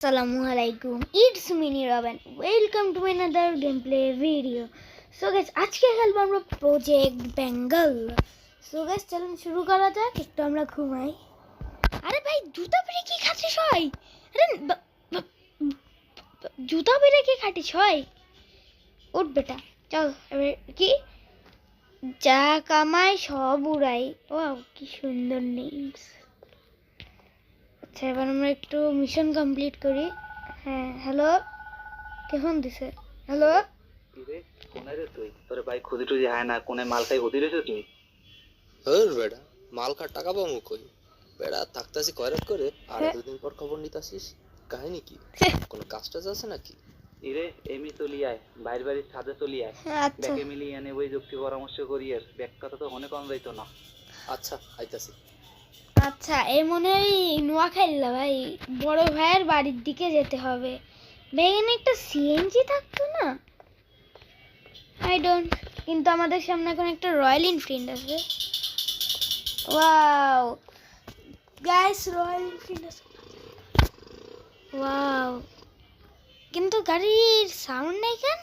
Assalamu alaikum. It's Mini Robin. Welcome to another gameplay video. So guys, আজকে খেলব আমরা project Bengal so guys চলুন শুরু করা যাক একটু আমরা ঘুমাই আরে ভাই জুতা পরে কি খাচ্ছিস হয় আরে জুতা পরে কি খাটিস হয় উঠ বেটা চল এবার কি যা কামাই সব উড়াই ও কি সুন্দর নেমস আচ্ছা এবার আমরা একটু মিশন কমপ্লিট করি। হ্যাঁ হ্যালো কে ফোন দিছে? হ্যালো কিরে রে তুই? তোর ভাই খুদি টুদি হয় না কোনে মাল খাই হদি রেছো তুই হর বেড়া মাল কার টাকা পাবো কই? বেড়া থাকতাছি কয়রাত করে? আর হ্যাঁ। দুদিন পর খবর নিতাছিস? কাহিনী কি? কোনো কাজ টাজ আছে নাকি? ইরে এমি চলি আয় বাইর বাড়ির ছাদে চলি আয়। আচ্ছা। ব্যাকে মিলি এনে ওই যুক্তি পরামর্শ করি আর ব্যাক কথা তো অনেক কম যাইতো না। আচ্ছা আইতাছি। আচ্ছা এই মনে হয় নোয়াখাইলা ভাই। বড় ভাইয়ের বাড়ির দিকে যেতে হবে। ভাই একটা সিএনজি থাকতো না? আই ডোন্ট কিন্তু আমাদের সামনে এখন একটা রয়্যাল এনফিল্ড আছে। ওয়াও গাইস রয়্যাল এনফিল্ড আছে। ওয়াও কিন্তু গাড়ির সাউন্ড নেই কেন?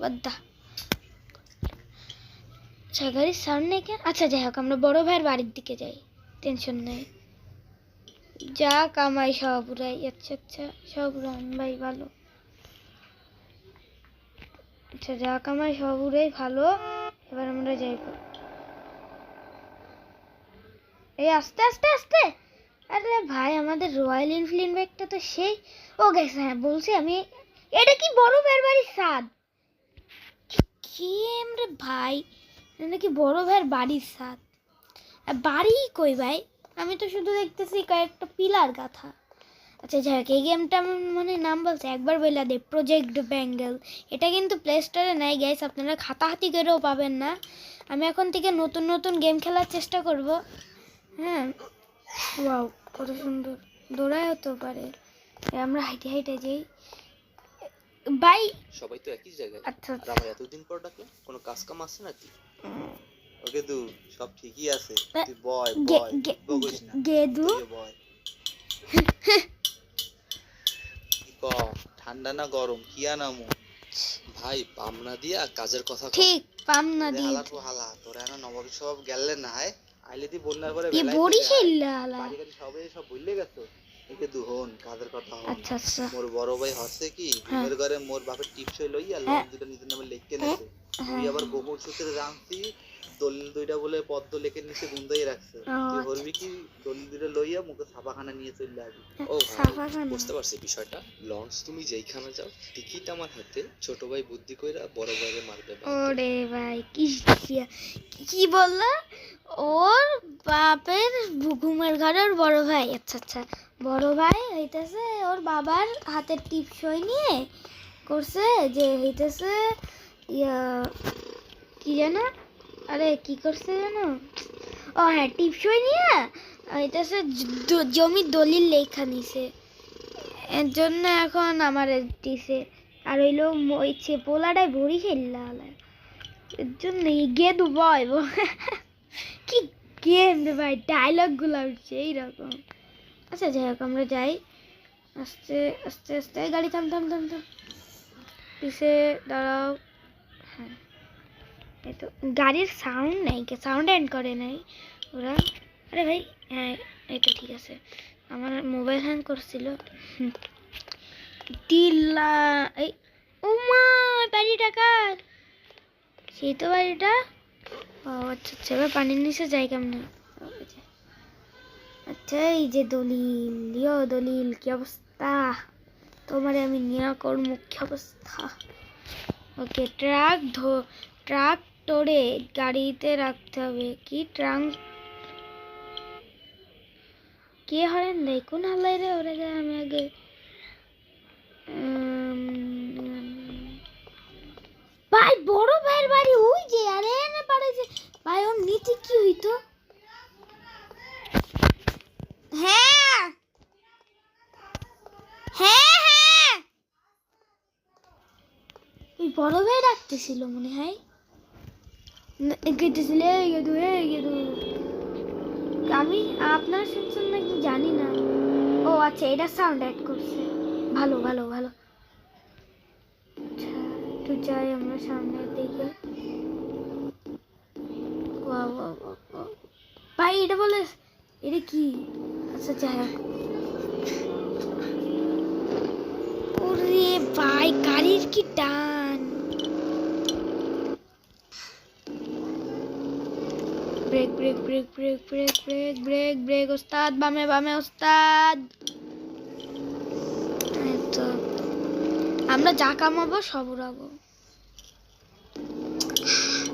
বাদ্দা আচ্ছা গাড়ির সাউন্ড নেই কেন? আচ্ছা যাই হোক, আমরা বড় ভাইয়ের বাড়ির দিকে যাই। টেনশন নেই। যা কামাই সব উড়াই আচ্ছা আচ্ছা সব উড়ান ভাই, ভালো। আচ্ছা যা কামাই সব উড়াই ভালো, এবার আমরা যাইব এই আস্তে আস্তে আস্তে। আরে ভাই, আমাদের রয়্যাল এনফিল্ড ব্যাগটা তো সেই। ও গেছে হ্যাঁ বলছি আমি, এটা কি বড় ভাইয়ের বাড়ির স্বাদ? কি রে ভাই? নাকি বড় ভাইয়ের বাড়ির স্বাদ? বাড়ি কই ভাই? আমি তো শুধু দেখতেছি কয়েকটা পিলার গাথা। আচ্ছা যাই হোক এই গেমটা মানে নাম বলছে একবার বইলা দে প্রজেক্ট ব্যাঙ্গেল এটা কিন্তু প্লে স্টোরে নাই গাইস আপনারা খাতাহাতি করেও পাবেন না। আমি এখন থেকে নতুন নতুন গেম খেলার চেষ্টা করব। হ্যাঁ? ওয়াও কত সুন্দর। দৌড়ায় হতে পারে। আমরা হাইটে হাইটে যাই। ভাই সবাই তো একই জায়গায়। আচ্ছা আমার এতদিন পর ডাকলে? কোনো কাজ কাম আছে নাকি? ওকে দু সব ঠিকই আছে। তুই বয় বয় বকিস না। গেদু বয়। ক ঠান্ডা না গরম? কি আনামু? ভাই পামনা দিয়া কাজের কথা ঠিক পাম না দি হালা তো হালা তোরা না নবাব সব গেলে না হয়। আইলে দি বন্যার পরে এ বেলায় বরিশাল বাড়ি সবে সব ভুললে গেছো? একে দু হন কাজের কথা হন। আচ্ছা আচ্ছা। মোর বড় ভাই হচ্ছে কি? হ্যাঁ। ঘরে মোর বাপের টিপসই লইয়া লোন হ্যাঁ। দুটো নিজের নামে লিখকে নেছে। হ্যাঁ। তুই আবার গোপন সূত্রে জানছি দলিল দুইটা বলে পদ্ম লেখে নিচে গুন্দাই রাখছে। তুই আচ্ছা। বলবি কি? দলিল দুইটা লইয়া মুখে ছাপাখানা নিয়ে চলে আসবি। ও ভাই বুঝতে পারছি বিষয়টা। লঞ্চ তুমি যেইখানে যাও টিকিট আমার হাতে। ছোট ভাই বুদ্ধি কইরা বড় ভাইরে মারবে ওরে ভাই কি কি- কি বলল? ওর বাপের ঘুমের ঘরের বড় ভাই। আচ্ছা আচ্ছা। বড় ভাই হইতেছে ওর বাবার হাতের টিপসই নিয়ে করছে যে হইতেছে ইয়া কি যেন? আরে, কি করছে জানো ও হ্যাঁ টিপসই নিয়ে হইতেছে সে জমির দলিল লেখা নিছে। এর জন্য এখন আমার দিছে। আর হইল ম- ওই পোলাটাই ভরি খেললা এর জন্য গেদু বয় কি গেম ভাই ডায়লগগুলো উঠছে, এইরকম। আচ্ছা যাই হোক, আমরা যাই। আস্তে আস্তে আস্তে, গাড়ি থাম থাম থাম থাম। দাঁড়াও। তো গাড়ির সাউন্ড নেই সাউন্ড এন্ড করে নাই। ওরা, আরে ভাই হ্যাঁ তো ঠিক আছে। আমার মোবাইল হ্যাং করছিল। দিল্লা, এই, উমা, বাড়িটা কার? সেই তো বাড়িটা। ও আচ্ছা আচ্ছা এবার পানির নিচে যাই কেমনে। আচ্ছা এই যে দলিল, ইয়ো দলিল, কি অবস্থা? তোমারে আমি নিয়া করব কি অবস্থা। ওকে, ট্রাক ধো, ট্রাক তোড়ে গাড়িতে রাখতে হবে। কি ট্রাঙ্ক? কে হরেন? দেয় কোন হালাই রে, ওরে গে আমি আগে ভাই, বড় ভাইয়ের বাড়ি ওই যে, আরে না পারে যে, ভাই, ওর নিচে কি হইতো? হ্যাঁ হ্যাঁ হ্যাঁ। বড় ভাই ডাকতেছিল মনে হয়। এই গেদু এই গেদু আমি আপনার শুনছেন নাকি জানি না ও আচ্ছা এটা সাউন্ড অ্যাড করছে ভালো ভালো ভালো একটু যাই আমরা. ভাই এটা বলে এটা কি আচ্ছা যাই ওরে ভাই গাড়ির কি টান brake brake brake brake brake brake ওস্তাদ বামে বামে ওস্তাদ আমরা যা কামাবো, সব উড়াবো।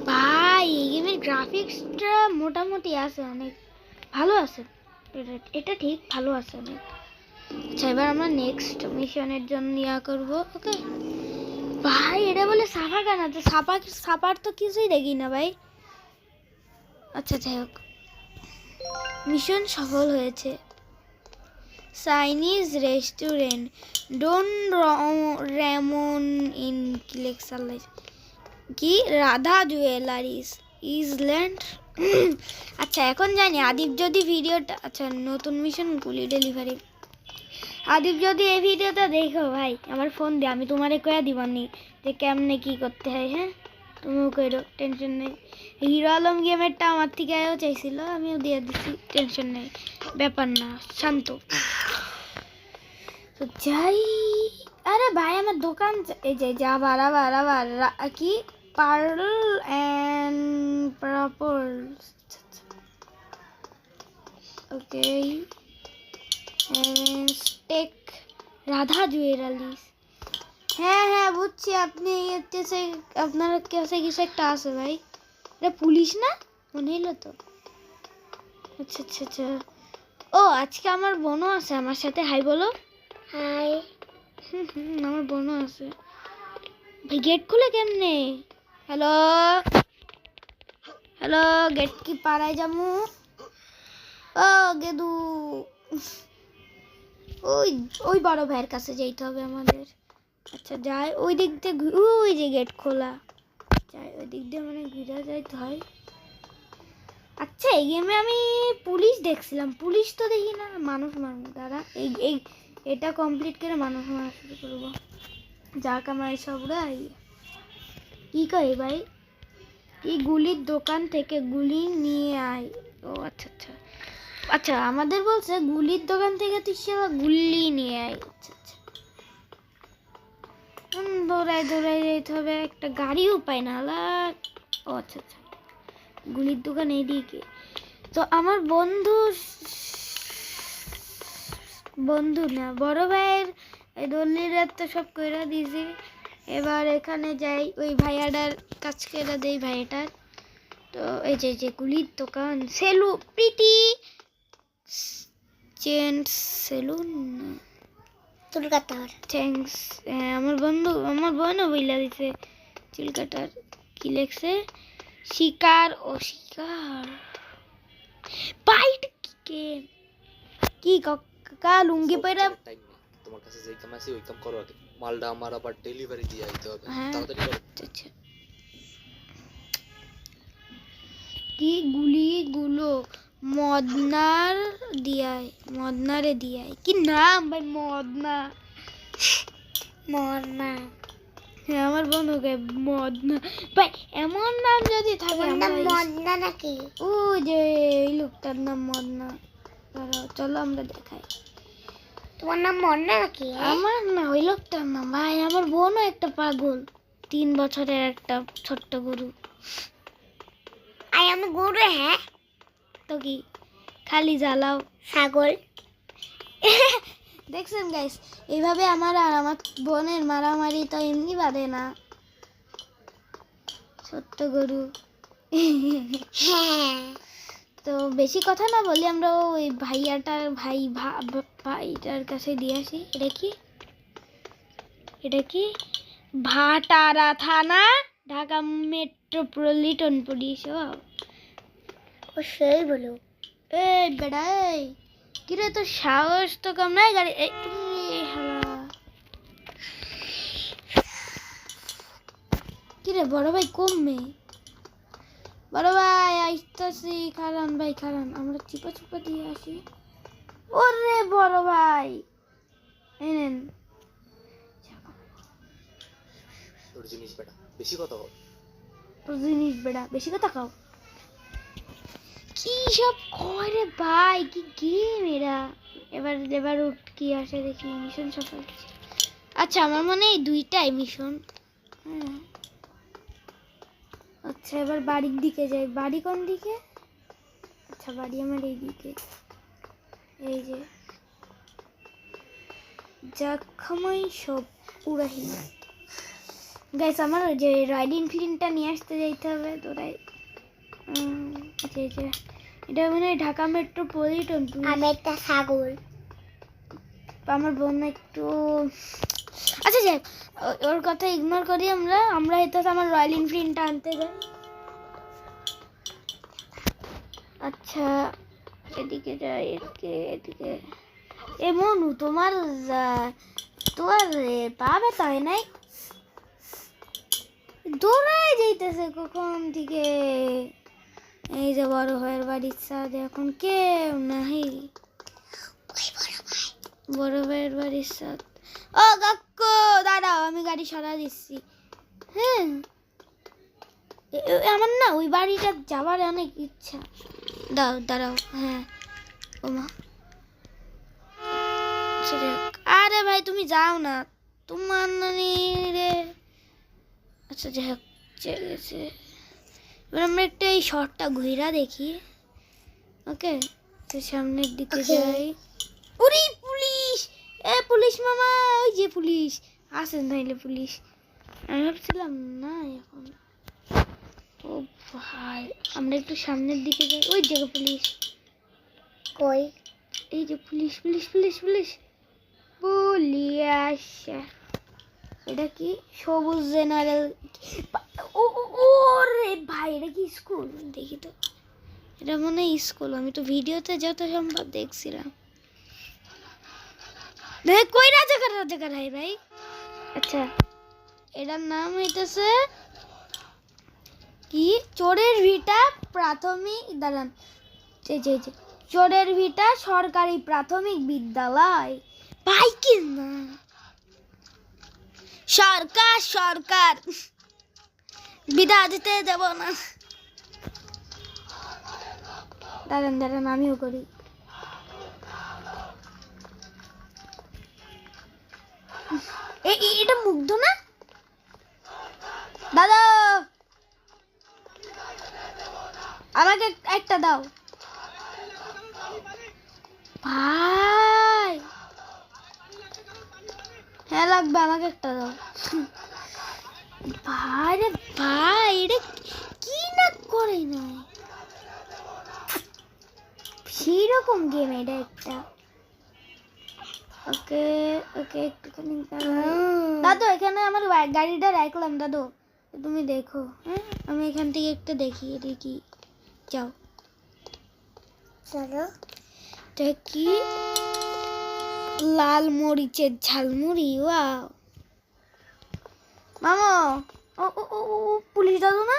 ভাই, এই গেমের গ্রাফিক্সটা মোটামুটি আছে অনেক। ভালো আছে। এটা এটা ঠিক, ভালো আছে অনেক। আচ্ছা এবার আমরা নেক্সট মিশনের জন্য ইয়া করব ওকে ভাই, এটা বলে সাফা কানাতে সাপা সাপার তো কিছুই দেখি না ভাই। আচ্ছা যাই হোক। মিশন সফল হয়েছে। চাইনিজ রেস্টুরেন্ট ডোন রেমন ইন কিলেক্সালাইজ কি? রাধা জুয়েলারিস ইজল্যান্ড আচ্ছা এখন জানি আদিপ যদি ভিডিওটা আচ্ছা নতুন মিশন গুলি ডেলিভারি। আদিপ যদি এই ভিডিওটা দেখো, ভাই, আমার ফোন দে, আমি তোমারে কয়া দিবানি যে কেমনে কি করতে হয় হ্যাঁ? তুমিও করো টেনশন নেই। হিরো আলম গেমেরটা আমার থেকে আয়ও চাইছিল, আমিও দিয়ে দিচ্ছি টেনশন নেই। ব্যাপার না, শান্ত। যাই, আরে ভাই, আমার দোকান এই যে যা আবার আবার রা- কি? পার্ল অ্যান্ড প্রপার ওকে স্টেক রাধা জুয়েলারিস হ্যাঁ হ্যাঁ বুঝছি। আপনি আপনার কাছে কিছু একটা আছে ভাই। এটা পুলিশ না? মনে হলো তো। আচ্ছা আচ্ছা আচ্ছা। ও আজকে আমার বোনও আছে। আমার সাথে হাই বলো। হাই। হুম হুম আমার বোনও আছে। ভাই গেট খুলে কেমনে? হ্যালো হ্যালো গেট কি পাড়ায় যাব? ও গেদু। ওই ওই বড় ভাইয়ের কাছে যেতে হবে আমাদের। আচ্ছা যাই, ওই দিক দিয়ে ওই যে গেট খোলা। যাই, ওই দিক দিয়ে মানে ঘুরে যাইতে হয়। আচ্ছা এই গেমে আমি পুলিশ দেখছিলাম। পুলিশ তো দেখি না, মানুষ মানুষ দাঁড়া, এই এই, এটা কমপ্লিট করে মানুষ মারা শুরু করব। যাক, আমার সব রাই কি। কই ভাই? এই গুলির দোকান থেকে গুলি নিয়ে আয়। ও আচ্ছা আচ্ছা। আচ্ছা আমাদের বলছে, গুলির দোকান থেকে তুই সেবা গুল্লি নিয়ে আয়। আচ্ছা দৌড়াই দৌড়াই যেতে হবে। একটা গাড়িও পাই না ও আচ্ছা আচ্ছা। গুলির দোকান এইদিকে। তো আমার বন্ধু বন্ধু না, বড় ভাইয়ের এই দল্লিরা তো সব কইরা দিয়েছি। এবার এখানে যাই, ওই ভাইয়াটার কাজ করে দেই ভাইয়াটার। তো এই যে যে গুলির দোকান। সেলু প্রিটি চেন্ট সেলুন চুল কাটার থ্যাংকস আমার বন্ধু আমার বোনও বইলা দিছে চুল কাটার কি লেখছে? শিকার ও শিকার বাইট কে? কি কাকা লুঙ্গি পরে তোমার কাছে যেই কাম আছে ওই কাম করো আগে। মালটা আমার আবার ডেলিভারি দিয়ে আইতে হবে। হ্যাঁ। তাড়াতাড়ি করো। আচ্ছা। কি গুলিগুলো? মদনার দিয়ায় মদনারে দিয়ায় কি নাম ভাই মদনা? মদনা। হ্যাঁ আমার বন্ধুকে মদনা। ভাই এমন নাম যদি থাকে মদনা নাকি? ও যে এই লোকটার নাম মদনা। দাঁড়াও চলো আমরা দেখাই। তোমার নাম মন্না নাকি? আমার না ওই লোকটার নাম। ভাই আমার বোনও একটা পাগল। তিন বছরের একটা ছোট্ট গরু। আই আমি গরু হ্যাঁ? তো কি? খালি জ্বালাও। ছাগল। দেখছেন গাইস এইভাবে আমার আর আমার বোনের মারামারি তো এমনি বাঁধে না। ছোট্ট গরু। হ্যাঁ। তো বেশি কথা না বলি আমরা ওই ভাইয়াটার ভাই ভাইটার কাছে দিয়ে আসি। এটা কি? এটা কি? ভাটারা থানা ঢাকা মেট্রোপলিটন পুলিশ ও সেই বলো এই বেড়াই কিরে তোর সাহস তো কম নাই গাড়ি কিরে বড় ভাই কমবে? বড় ভাই আসতেছি খারান ভাই খারান আমরা চিপা চিপা দিয়ে আসি। ওরে বড় ভাই এই নেন। তোর জিনিস বেটা বেশি কথা বল। তোর জিনিস বেড়া বেশি কথা খাও কি সব করে ভাই? কি গেম এরা? এবার এবার উঠ কি আসে দেখি মিশন সফল আচ্ছা আমার মনে এই দুইটাই মিশন হ্যাঁ। আচ্ছা এবার বাড়ির দিকে যাই। বাড়ি কোন দিকে? আচ্ছা বাড়ি আমার এই দিকে। এই যে। জখমই সব উড়াহি গাইস আমার যে রয়্যাল এনফিল্ডটা নিয়ে আসতে যাইতে হবে তোরাই যে যে। এটা মানে ঢাকা মেট্রোপলিটন আমি একটা ছাগল। আমার বোন একটু আচ্ছা যাক ওর কথা ইগনোর করি আমরা। আমরা হয়তো আমার রয়্যাল এনফিল্ডটা আনতে যাই। আচ্ছা এদিকে যাই এদিকে এদিকে। এ মনু তোমার তোমার পা ব্যথা হয় নাই? দৌড়ায় যাইতেছে কখন থেকে? এই যে বড় ভাইয়ের বাড়ির সাথে এখন কেউ নাহি বড় ভাইয়ের বাড়ির সাথে ও কাকু, দাঁড়াও, আমি গাড়ি সরা দিচ্ছি। হ্যাঁ। আমার না ওই বাড়িটা যাওয়ার অনেক ইচ্ছা। দাও, দাঁড়াও হ্যাঁ। ওমা আরে ভাই, তুমি যাও না। তোমার নানি রে। আচ্ছা যাই হোক, চলে গেছে। এবার আমরা একটা এই শর্টটা ঘুরা দেখি। ওকে তো সামনের দিকে যাই। উরি পুলিশ! এ পুলিশ মামা ওই যে পুলিশ। আসেন নাইলে পুলিশ। আমি ভাবছিলাম না এখন। ও ভাই আমরা একটু সামনের দিকে যাই। ওই জায়গা পুলিশ। কই? এই যে police police police police. Police এটা কি? সবুজ জেনারেল ও ও- রে ভাই এটা কি স্কুল দেখি তো। এটা মনে হয় স্কুল আমি তো ভিডিওতে যত সম্ভব দেখছিলাম। দেখ কই রাজাকার রাজাকার হাই ভাই? আচ্ছা। এটার নাম হইতেছে কি? চোরের ভিটা প্রাথমিক দাঁড়ান। যে এই যে চোরের ভিটা সরকারি প্রাথমিক বিদ্যালয়। ভাই কি না সরকার সরকার। বিদা দিতে যাব না। দাঁড়ান দাঁড়ান আমিও করি। এটা মুগ্ধ না? দাদা! আমাকে একটা দাও। ভাই! হ্যাঁ লাগবে আমাকে একটা দাও। ভাই রে ভাই এটা কি না করে নাই? সেই রকম গেম এটা একটা। ওকে ওকে একটুখানি দাদু এখানে আমার গাড়িটা রাখলাম দাদু। তুমি দেখো। হ্যাঁ আমি এখান থেকে একটা দেখি এটা কি? যাও। চলো। এটা কি? লাল মরিচের ঝালমুড়ি ওয়াও। মামা ও ও ও পুলিশ দাদু না?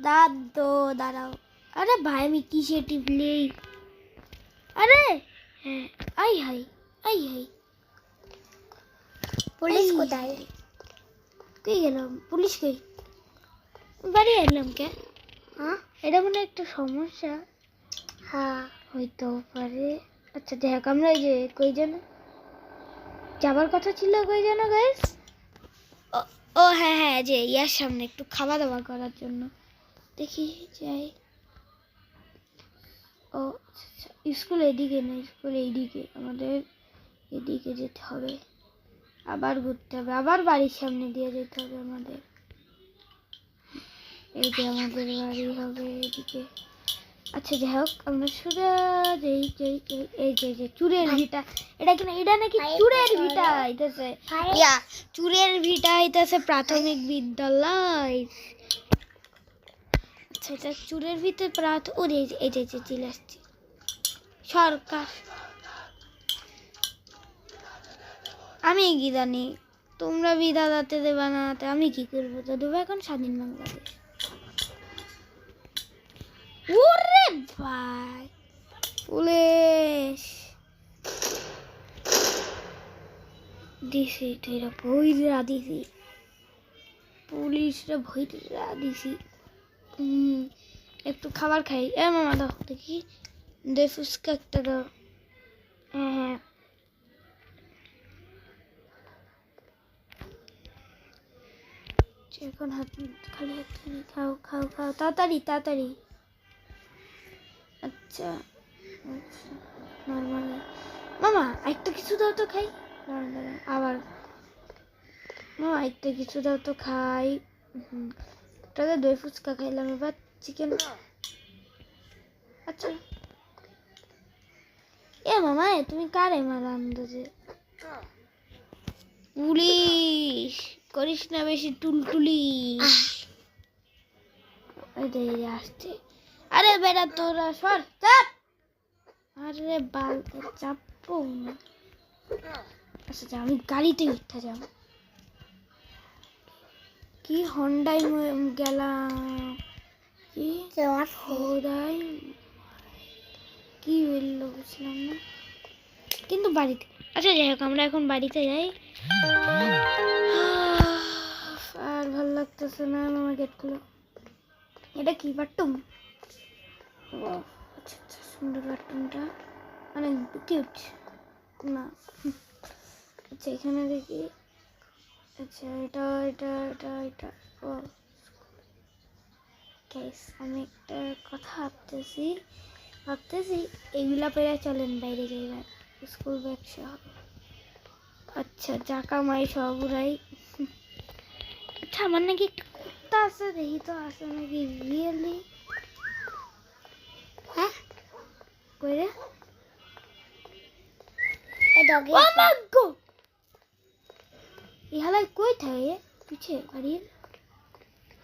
দাদু দাঁড়াও। আরে ভাই আমি কিসে টিপলি আরে হ্যাঁ I hi I high. Police. কোথায়? কই গেলাম? পুলিশ কই? বাড়ি এলাম কে? হ্যাঁ? এটা মনে একটা সমস্যা। হ্যাঁ হইতে পারে। আচ্ছা দেখ আমরা এই যে কই যেন যাবার কথা ছিল কই যেন গাইস ও হ্যাঁ হ্যাঁ যে ইয়ার সামনে একটু খাওয়া দাওয়া করার জন্য। দেখি যাই। ও আচ্ছা, আচ্ছা, স্কুল এদিকে না স্কুল এইদিকে আমাদের এদিকে যেতে হবে। আবার ঘুরতে হবে আবার বাড়ির সামনে দিয়ে যেতে হবে আমাদের। এই যে আমাদের বাড়ি হবে এদিকে। আচ্ছা যাই হোক আমরা সোজা যেই যেই যেই- এই যে যে চুরের ভিটা এটা কিনা এটা নাকি চুরের ভিটা হইতেছে ইয়া চুরের ভিটা হইতেছে প্রাথমিক বিদ্যালয়। আচ্ছা এটা চুরের ভিতরে প্রাথ ওরে এই যে এই যে এই চলে আসছে। সরকার। আমি কি জানি তোমরা বিধা দাতে দেবা না তা আমি কি করব? তো দেবো এখন স্বাধীন বাংলাদেশ। পাই পুলিশ দিছি ভই ভৈরা দিছি পুলিশরা ভৈরা দিছি একটু খাবার খাই। এ, মামা, দাও, দেখি। দে ফুচকা একটা দাও। হ্যাঁ, হ্যাঁ। এখন হাত খালি হাত খাও খাও খাও। তাড়াতাড়ি তাড়াতাড়ি। আচ্ছা। আচ্ছা নর্মাল। মামা একটা কিছু দাও তো খাই। দাঁড়ান, আবার। মামা একটা কিছু দাও তো খাই। ওটাতে দই ফুচকা খাইলাম এবার চিকেন আচ্ছা। এ মামা তুমি কারে মারা আন্দাজে? পুলিশ! করিস না বেশি এই আসছে। আরে বেটা তোরা সর, চাপ। আরে বাল চাপবো না। আচ্ছা আমি গাড়িতে উঠতে যাব। কি হন্ডাই গেলাম। কি খোদাই কি বলল বুঝলাম না। কিন্তু বাড়িতে আচ্ছা যাই হোক, আমরা এখন বাড়িতে যাই। আর ভালো লাগতেছে না, আমার গেট খুলো এটা কি বাটুম আচ্ছা আচ্ছা সুন্দর বাটুমটা অনেক কিউট না। আচ্ছা এখানে দেখি। আচ্ছা এটা এটা এটা এটা। ও গ্যাস আমি একটা কথা ভাবতেছি। ভাবতেছি এগুলা পেরে চলেন বাইরে যাইবার স্কুল ব্যাগ সহ। আচ্ছা যা কামাই সব উড়াই। আচ্ছা আমার নাকি একটা কুত্তা আছে, দেখি তো আছে নাকি রিয়েলি হ্যাঁ কই রে এই ডগি ও মা গো! ইহালাই কই থাকে? পিছে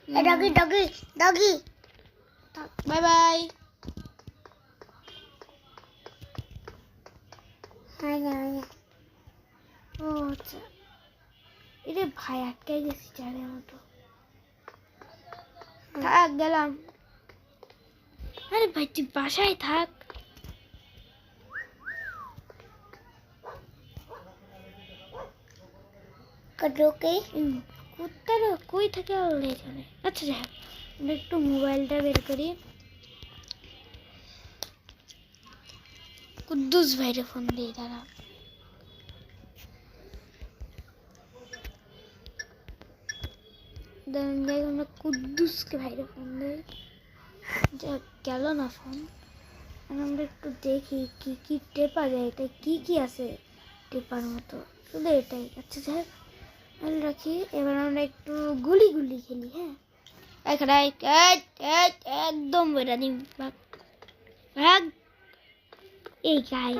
doggy doggy doggy bye bye. ও আচ্ছা। এরে ভাই আটকে গেছি চারের মতো। থাক গেলাম। আরে ভাই তুই বাসায় থাক। উম, কুত্তারা কই থেকে এখানে আচ্ছা যাই আমরা একটু মোবাইলটা বের করি। কুদ্দুস ভাইরে ফোন দিই দাঁড়ান যাই আমরা কুদ্দুসকে ভাইরে ফোন দিই। যা গেল না ফোন। আমরা একটু দেখি কি কি টেপা যায় এটা কি কি আছে টেপার মতো। শুধু এটাই। আচ্ছা যাই রাখি। এবার আমরা একটু গুলি গুলি খেলি হ্যাঁ? একদম দিন এই গাই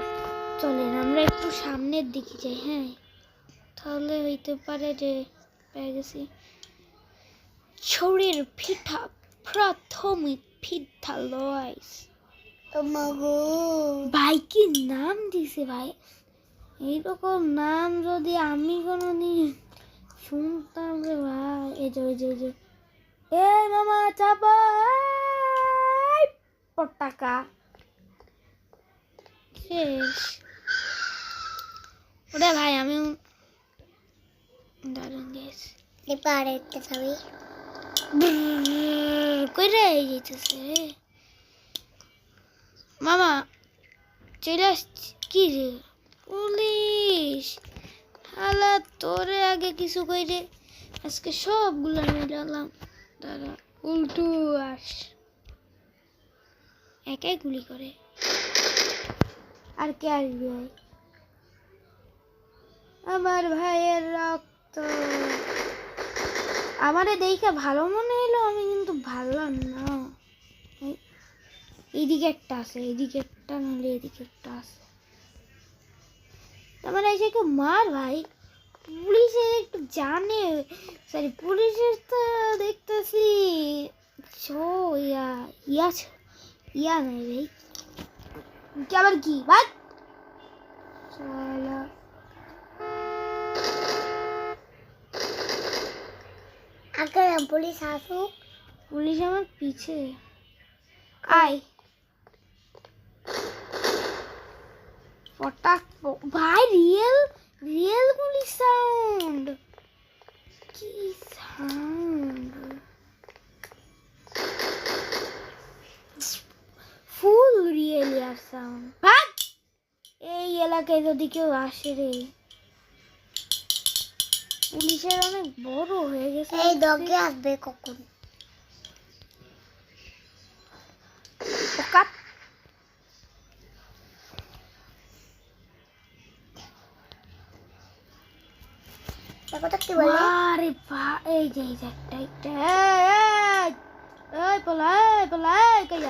চলেন, আমরা একটু সামনের দিকে যাই হ্যাঁ? তাহলে হইতে পারে যে, পেয়ে গেছি। ছড়ির পিঠা প্রাথমিক মাগো ভাই, কি নাম দিছে ভাই? এইরকম নাম যদি আমি কোনো কোনোদিন শুনতাম রে ভাই। এই যে ওই যে ওই যে। এ মামা চাপা। এই পটাকা। শেষ। ওরে ভাই আমি দারুণ গেছি এপারে একটা ছবি কই রে যেতেছে মামা চলে আসছি। কি রে? পুলিশ। তোরে আগে কিছু কই রে আজকে সবগুলো মিলালাম দাদা উল্টু আস। একাই গুলি করে। আর কে আসবে? আমার ভাইয়ের রক্ত। আমারে দেখে ভালো মনে হলো আমি কিন্তু ভাবলাম না। এইদিকে একটা আছে এইদিকে একটা নাহলে এদিকে একটা আছে। আমার এসে কেউ মার ভাই। পুলিশের একটু জানে। সরি, পুলিশের তো দেখতেছি। ছো, ইয়া ইয়া ইয়া নাই ভাই আবার কি? আগে পুলিশ আসুক। পুলিশ আমার পিছে। আয়। পটাক ভাই রিয়েল রিয়েল গুলি সাউন্ড কি সাউন্ড ফুল রিয়েল আর সাউন্ড এই এলাকায় যদি কেউ আসে রে। পুলিশের অনেক বড় হয়ে গেছে। এই দগে আসবে কখন? দেখো তো কি বলে আরে বা এই যে একটা একটা। এই, এই এই পলাই পলাই কই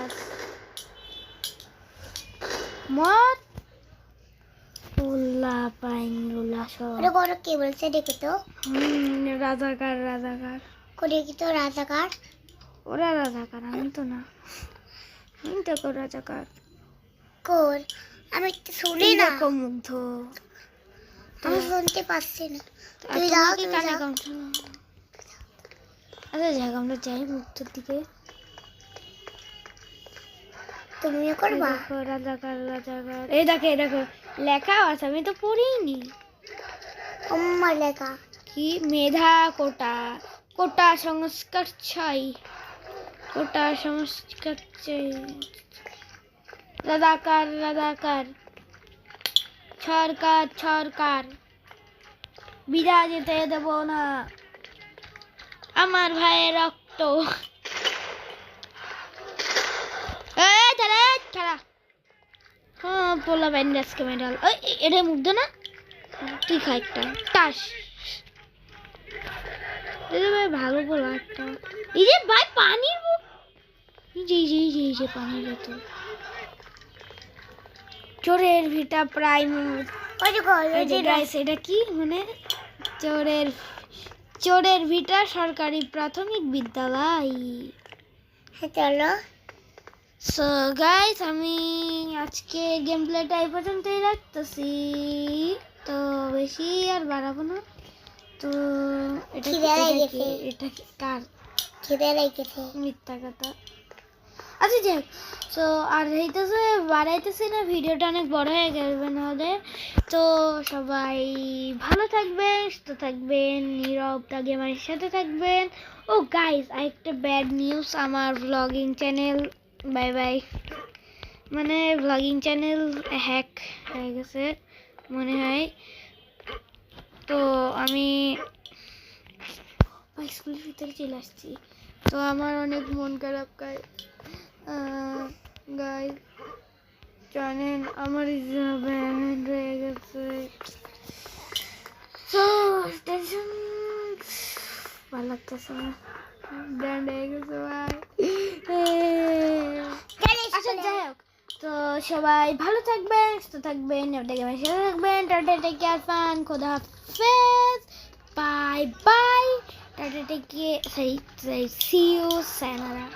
মত উল্লা পাইনুল্লা সব। ওটা বড় কি বলছে দেখো তো। হুম, রাজাকার রাজাকার। করে কি তো রাজাকার? ওরা রাজাকার আমি তো না। আমি তো রাজাকার। কোর আমি তো শুনি না। মুগ্ধ। আমি শুনতে পাচ্ছি না। তুমি তুমি যাও তুমি কানে কম আচ্ছা যাক আমরা যাই মুক্তর দিকে। তুমিও এই করবা দেখো রাজাকার রাজাকার এই দেখো এই দেখো লেখাও আছে আমি তো পড়িনি। লেখা। কি? মেধা কোটা কোটা সংস্কার চাই কোটা সংস্কার চাই। রাজাকার রাজাকার সরকার সরকার বিদা যেতে দেব না। আমার ভাইয়ের রক্ত। হ্যাঁ পোলা ব্যান্ড আজকে মেডাল। ওই, এটা মুগ্ধ না। তুই খা একটা। এটা ভাই ভালো বলা একটা। এই যে ভাই পানির এই যে এই যে এই যে পানির বোতল। চোরের ভিটা প্রাইম। ওই দেখো ওই যে যে গাইস এটা কি? মানে চোরের চোরের ভিটা সরকারি প্রাথমিক বিদ্যালয়। হ্যাঁ চলো। সো গাইস আমি আজকে গেম প্লেটা এই পর্যন্তই রাখতেছি। তো বেশি আর বাড়াবো না। তো এটা এটা কার? খিদে লেগেছে। মিথ্যা কথা। আচ্ছা যাক তো আর হইতেছে, বাড়াইতেছি না, ভিডিওটা অনেক বড় হয়ে গেবে নাহলে তো, সবাই ভালো থাকবেন, সুস্থ থাকবেন, নীরব তাকে আমার সাথে থাকবেন। ও গাইস আরেকটা ব্যাড নিউজ আমার ভ্লগিং চ্যানেল বাই বাই মানে ভ্লগিং চ্যানেল হ্যাক হয়ে গেছে, মনে হয়। তো, আমি স্কুলের ভিতরে চলে আসছি। তো, আমার অনেক মন খারাপ গাই জানেন আমার ব্যান্ড হয়ে গেছে। টেনশন ভালো লাগতেছে না। ব্যান্ড হয়ে গেছে ভাই। আচ্ছা যাই হোক। তো সবাই ভালো থাকবেন সুস্থ থাকবেন আপনাকে থাকবেন টাটা টেক কেয়ার ফান খোদা হাফেজ। Bye bye tata take sorry see you sayonara